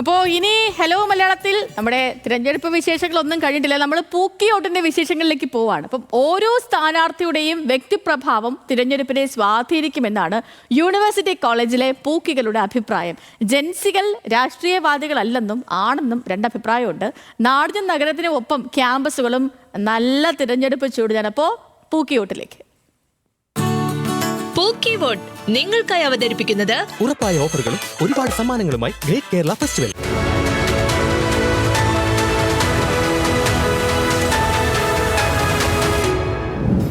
അപ്പോൾ ഇനി ഹലോ മലയാളത്തിൽ നമ്മുടെ തിരഞ്ഞെടുപ്പ് വിശേഷങ്ങളൊന്നും കഴിഞ്ഞിട്ടില്ല. നമ്മൾ പൂക്കിയോട്ടിന്റെ വിശേഷങ്ങളിലേക്ക് പോവാണ്. അപ്പം ഓരോ സ്ഥാനാർത്ഥിയുടെയും വ്യക്തിപ്രഭാവം തിരഞ്ഞെടുപ്പിനെ സ്വാധീനിക്കുമെന്നാണ് യൂണിവേഴ്സിറ്റി കോളേജിലെ പൂക്കികളുടെ അഭിപ്രായം. ജൻസികൾ രാഷ്ട്രീയവാദികളല്ലെന്നും ആണെന്നും രണ്ടഭിപ്രായമുണ്ട്. നാടിനും നഗരത്തിനും ഒപ്പം ക്യാമ്പസുകളും നല്ല തിരഞ്ഞെടുപ്പ് ചൂടിയാണ് അപ്പോൾ പൂക്കിയോട്ടിലേക്ക്. പോക്കി വോട്ട് നിങ്ങൾക്കായി അവതരിപ്പിക്കുന്നത് ഉറപ്പായ ഓഫറുകളും ഒരുപാട് സമ്മാനങ്ങളുമായി ഗ്രേറ്റ് കേരള ഫെസ്റ്റിവൽ.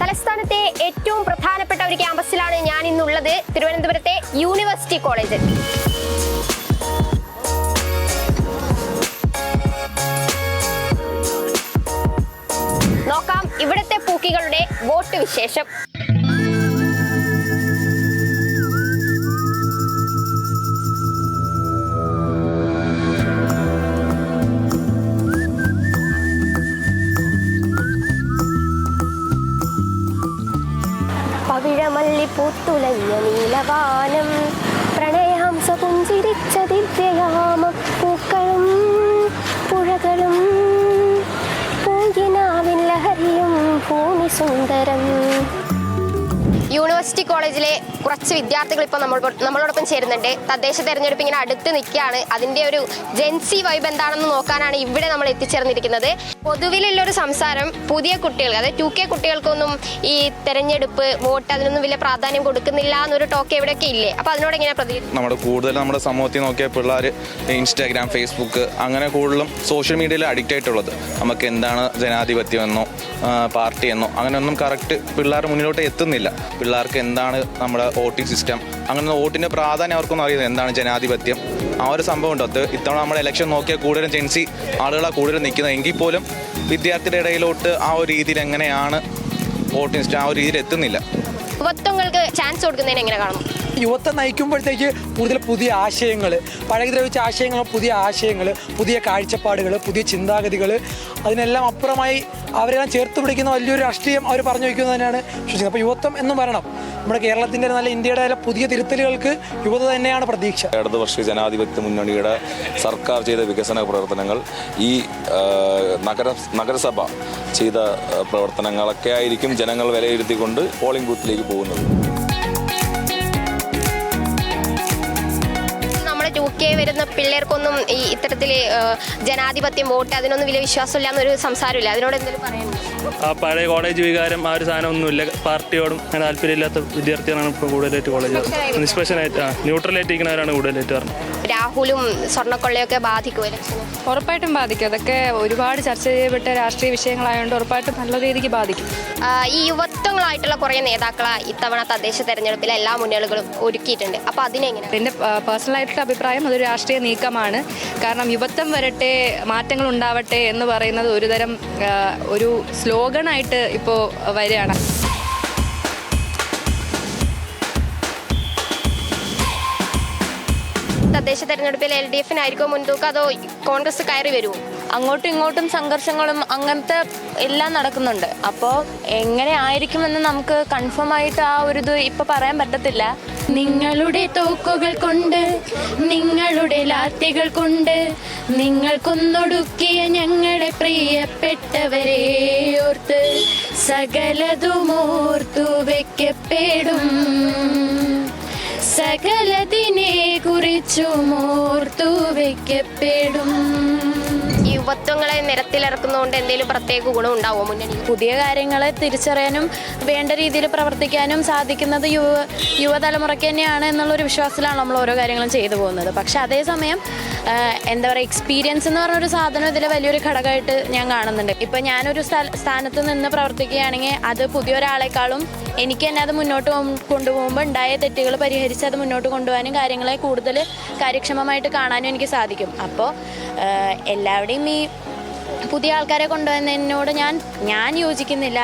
തലസ്ഥാനത്തെ ഏറ്റവും പ്രധാനപ്പെട്ട ഒരു ക്യാമ്പസിലാണ് ഞാൻ ഇന്നുള്ളത് തിരുവനന്തപുരത്തെ യൂണിവേഴ്സിറ്റി കോളേജ് നോക്കാം ഇവിടുത്തെ പൂക്കികളുടെ വോട്ട് വിശേഷം. പൂത്തുലഞ്ഞ നീലവാനം പ്രണയഹംസ പുഞ്ചിരിച്ച ദിവ്യയാമ പൂക്കളും പുഴകളും പൂങ്കിനാവിൻ ലഹരിയും ഭൂമി സുന്ദരം യൂണിവേഴ്സിറ്റി കോളേജിലെ കുറച്ച് വിദ്യാർത്ഥികൾ ഇപ്പോൾ നമ്മൾ നമ്മളോടൊപ്പം ചേരുന്നുണ്ട്. തദ്ദേശ തെരഞ്ഞെടുപ്പ് ഇങ്ങനെ അടുത്ത് നിൽക്കുകയാണ്. അതിന്റെ ഒരു ജെൻസി വൈബ് എന്താണെന്ന് നോക്കാനാണ് ഇവിടെ നമ്മൾ എത്തിച്ചേർന്നിരിക്കുന്നത്. പൊതുവിലുള്ളൊരു സംസാരം പുതിയ കുട്ടികൾ അതായത് ടു കെ കുട്ടികൾക്കൊന്നും ഈ തെരഞ്ഞെടുപ്പ് വോട്ട് അതിനൊന്നും വലിയ പ്രാധാന്യം കൊടുക്കുന്നില്ല എന്നൊരു ടോക്ക് എവിടെയൊക്കെ ഇല്ലേ? അപ്പോൾ അതിനോട് എങ്ങനെ പ്രതി നമ്മുടെ കൂടുതൽ നമ്മുടെ സമൂഹത്തിൽ നോക്കിയ പിള്ളേർ ഇൻസ്റ്റാഗ്രാം ഫേസ്ബുക്ക് അങ്ങനെ കൂടുതലും സോഷ്യൽ മീഡിയയിൽ അഡിക്റ്റ് ആയിട്ടുള്ളത്. നമുക്ക് എന്താണ് ജനാധിപത്യം എന്നോ പാർട്ടി എന്നോ അങ്ങനെയൊന്നും കറക്റ്റ് പിള്ളേർ മുന്നിലോട്ട് എത്തുന്നില്ല. പിള്ളേർക്ക് എന്താണ് നമ്മുടെ വോട്ടിംഗ് സിസ്റ്റം? അങ്ങനെ വോട്ടിന്റെ പ്രാധാന്യം അവർക്കൊന്നും അറിയുന്നത് എന്താണ് ജനാധിപത്യം? ആ ഒരു സംഭവം ഉണ്ട്? അത് ഇത്തവണ നമ്മുടെ ഇലക്ഷൻ നോക്കിയാൽ കൂടുതലും ജെൻസി ആളുകളാണ് കൂടുതലും നിൽക്കുന്നത്. എങ്കിൽ പോലും വിദ്യാർത്ഥിയുടെ ഇടയിലോട്ട് ആ ഒരു രീതിയിൽ എങ്ങനെയാണ് വോട്ടിംഗ് സിസ്റ്റം ആ ഒരു രീതിയിൽ എത്തുന്നില്ല? യുവത്വങ്ങൾക്ക് ചാൻസ് കൊടുക്കുന്നതിന് എങ്ങനെ കാണുന്നു? യുവത്വം നയിക്കുമ്പോഴത്തേക്ക് കൂടുതൽ പുതിയ ആശയങ്ങൾ പഴയ ദ്രവിച്ച ആശയങ്ങൾ പുതിയ ആശയങ്ങൾ പുതിയ കാഴ്ചപ്പാടുകൾ പുതിയ ചിന്താഗതികൾ അതിനെല്ലാം അപ്പുറമായി അവരെല്ലാം ചേർത്ത് പിടിക്കുന്ന വലിയൊരു രാഷ്ട്രീയം അവർ പറഞ്ഞു വയ്ക്കുന്നത് തന്നെയാണ് വിശ്വസിക്കുന്നത് അപ്പോൾ യുവത്വം എന്ന് പറയണം നമ്മുടെ കേരളത്തിന്റെ നല്ല ഇന്ത്യയുടെ നല്ല പുതിയ തിരുത്തലുകൾക്ക് യുവത തന്നെയാണ് പ്രതീക്ഷ. ഇടതുപക്ഷ ജനാധിപത്യ മുന്നണിയുടെ സർക്കാർ ചെയ്ത വികസന പ്രവർത്തനങ്ങൾ ഈ നഗര നഗരസഭ ചെയ്ത പ്രവർത്തനങ്ങളൊക്കെ ആയിരിക്കും ജനങ്ങൾ വിലയിരുത്തിക്കൊണ്ട് പോളിംഗ് ബൂത്തിലേക്ക് പോകുന്നത്. നമ്മുടെ കെ വരുന്ന പിള്ളേർക്കൊന്നും ഈ ഇത്തരത്തിൽ ജനാധിപത്യം വോട്ട് അതിനൊന്നും വലിയ വിശ്വാസമില്ല എന്നൊരു സംസാരമില്ല. അതിനോട് എന്തെങ്കിലും പറയാനുണ്ട് ആ പഴയ കോളേജ് വികാരം ആ ഒരു സാധനം ഒന്നുമില്ല. പാർട്ടിയോടും അങ്ങനെ താല്പര്യമില്ലാത്ത വിദ്യാർത്ഥികളാണ് ഇപ്പോൾ കൂടുതലായിട്ട് കോളേജ് നിഷ്പക്ഷനായിട്ട് ആ ന്യൂട്രലായിട്ട് ഇരിക്കുന്നവരാണ് കൂടുതലായിട്ട് പറഞ്ഞത് രാഹുലും സ്വർണക്കൊള്ളയൊക്കെ ബാധിക്കും ഉറപ്പായിട്ടും ബാധിക്കും. അതൊക്കെ ഒരുപാട് ചർച്ച ചെയ്യപ്പെട്ട രാഷ്ട്രീയ വിഷയങ്ങളായതുകൊണ്ട് ഉറപ്പായിട്ടും നല്ല രീതിക്ക് ബാധിക്കും. ഈ യുവത്വങ്ങളായിട്ടുള്ള കുറേ നേതാക്കളെ ഇത്തവണ തദ്ദേശ തെരഞ്ഞെടുപ്പിൽ എല്ലാ മുന്നണികളും ഒരുക്കിയിട്ടുണ്ട്. അപ്പോൾ അതിനെങ്ങനെ? എന്റെ പേഴ്സണലായിട്ടുള്ള അഭിപ്രായം അതൊരു രാഷ്ട്രീയ നീക്കമാണ്. കാരണം യുവത്വം വരട്ടെ മാറ്റങ്ങൾ ഉണ്ടാവട്ടെ എന്ന് പറയുന്നത് ഒരുതരം ഒരു ഒരു സ്ലോഗനായിട്ട് ഇപ്പോൾ വരികയാണ്. തദ്ദേശ തെരഞ്ഞെടുപ്പിൽ എൽ ഡി എഫിനായിരിക്കും മുൻതൂക്കം? അതോ കോൺഗ്രസ് കയറി വരുമോ അങ്ങോട്ടും ഇങ്ങോട്ടും സംഘർഷങ്ങളും അങ്ങനത്തെ എല്ലാം നടക്കുന്നുണ്ട്. അപ്പോൾ എങ്ങനെ ആയിരിക്കുമെന്ന് നമുക്ക് കൺഫേം ആയിട്ട് ആ ഒരു ഇത് ഇപ്പൊ പറയാൻ പറ്റത്തില്ല. നിങ്ങളുടെ തോക്കുകൾ കൊണ്ട് നിങ്ങളുടെ ലാത്തികൾ കൊണ്ട് നിങ്ങൾക്കൊന്നൊടുക്കിയ ഞങ്ങളെ പ്രിയപ്പെട്ടവരേ. സകലതുമോർത്തു വെക്കപ്പെടും സകലതിനെ കുറിച്ചും ഓർത്തു ഈ യുവത്വങ്ങളെ നിരത്തിലിറക്കുന്നതുകൊണ്ട് എന്തെങ്കിലും പ്രത്യേക ഗുണം ഉണ്ടാവുമോ മുന്നണി? പുതിയ കാര്യങ്ങളെ തിരിച്ചറിയാനും വേണ്ട രീതിയിൽ പ്രവർത്തിക്കാനും സാധിക്കുന്നത് യുവ യുവതലമുറയ്ക്ക് തന്നെയാണ് എന്നുള്ളൊരു വിശ്വാസത്തിലാണ് നമ്മൾ ഓരോ കാര്യങ്ങളും ചെയ്തു പോകുന്നത്. പക്ഷെ അതേസമയം എന്താ പറയുക എക്സ്പീരിയൻസ് എന്ന് പറഞ്ഞൊരു സാധനം ഇതിൽ വലിയൊരു ഘടകമായിട്ട് ഞാൻ കാണുന്നുണ്ട്. ഇപ്പം ഞാനൊരു സ്ഥാനത്ത് നിന്ന് പ്രവർത്തിക്കുകയാണെങ്കിൽ അത് പുതിയൊരാളെക്കാളും എനിക്ക് തന്നെ അത് മുന്നോട്ട് കൊണ്ടുപോകുമ്പോൾ ഉണ്ടായ തെറ്റുകൾ പരിഹരിച്ച് അത് മുന്നോട്ട് കൊണ്ടുപോകാനും കാര്യങ്ങളെ കൂടുതൽ കാര്യക്ഷമമായിട്ട് കാണാനും എനിക്ക് സാധിക്കും. അപ്പോൾ എല്ലാവരുടെയും ഈ പുതിയ ആൾക്കാരെ കൊണ്ടുവന്നതിനോട് ഞാൻ ഞാൻ യോജിക്കുന്നില്ല.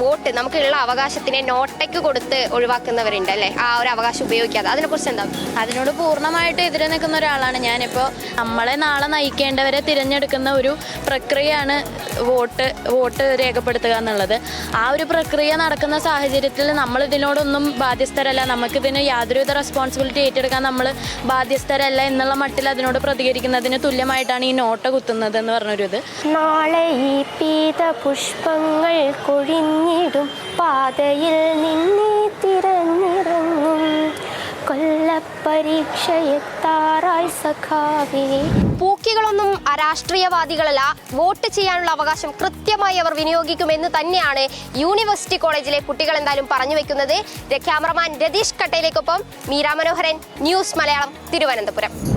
വോട്ട് നമുക്കുള്ള അവകാശത്തിനെ നോട്ടയ്ക്ക് കൊടുത്ത് ഒഴിവാക്കുന്നവരുണ്ട് അല്ലേ? ആ ഒരു അവകാശം ഉപയോഗിക്കാതെ. അതിനെക്കുറിച്ച് എന്താ? അതിനോട് പൂർണമായിട്ട് എതിരെ നിൽക്കുന്ന ഒരാളാണ് ഞാനിപ്പോൾ നമ്മളെ നാളെ നയിക്കേണ്ടവരെ തിരഞ്ഞെടുക്കുന്ന ഒരു പ്രക്രിയയാണ് വോട്ട് വോട്ട് രേഖപ്പെടുത്തുക എന്നുള്ളത്. ആ ഒരു പ്രക്രിയ നടക്കുന്ന സാഹചര്യത്തിൽ നമ്മൾ ഇതിനോടൊന്നും ബാധ്യസ്ഥരല്ല. നമുക്കിതിന് യാതൊരുവിധ റെസ്പോൺസിബിലിറ്റി ഏറ്റെടുക്കാൻ നമ്മൾ ബാധ്യസ്ഥരല്ല എന്നുള്ള മട്ടിൽ അതിനോട് പ്രതികരിക്കുന്നതിന് തുല്യമായിട്ടാണ് ഈ നോട്ട് കുത്തുന്നത് എന്ന് പറഞ്ഞൊരു ഇത് നാളെ ഈ പീത പുഷ്പങ്ങൾ കൊഴിഞ്ഞിടും. പാതയിൽ നിന്നെ തിരഞ്ഞിറങ്ങും. കൊല്ലപ്പരീക്ഷയെത്താറായി സഖാവേ. പൂക്കികളൊന്നും അരാഷ്ട്രീയവാദികളല്ല. വോട്ട് ചെയ്യാനുള്ള അവകാശം കൃത്യമായി അവർ വിനിയോഗിക്കുമെന്ന് തന്നെയാണ് യൂണിവേഴ്സിറ്റി കോളേജിലെ കുട്ടികൾ എന്തായാലും പറഞ്ഞു വെക്കുന്നത്. ക്യാമറമാൻ രതീഷ് കട്ടയിലേക്കൊപ്പം മീരാ മനോഹരൻ ന്യൂസ് മലയാളം തിരുവനന്തപുരം.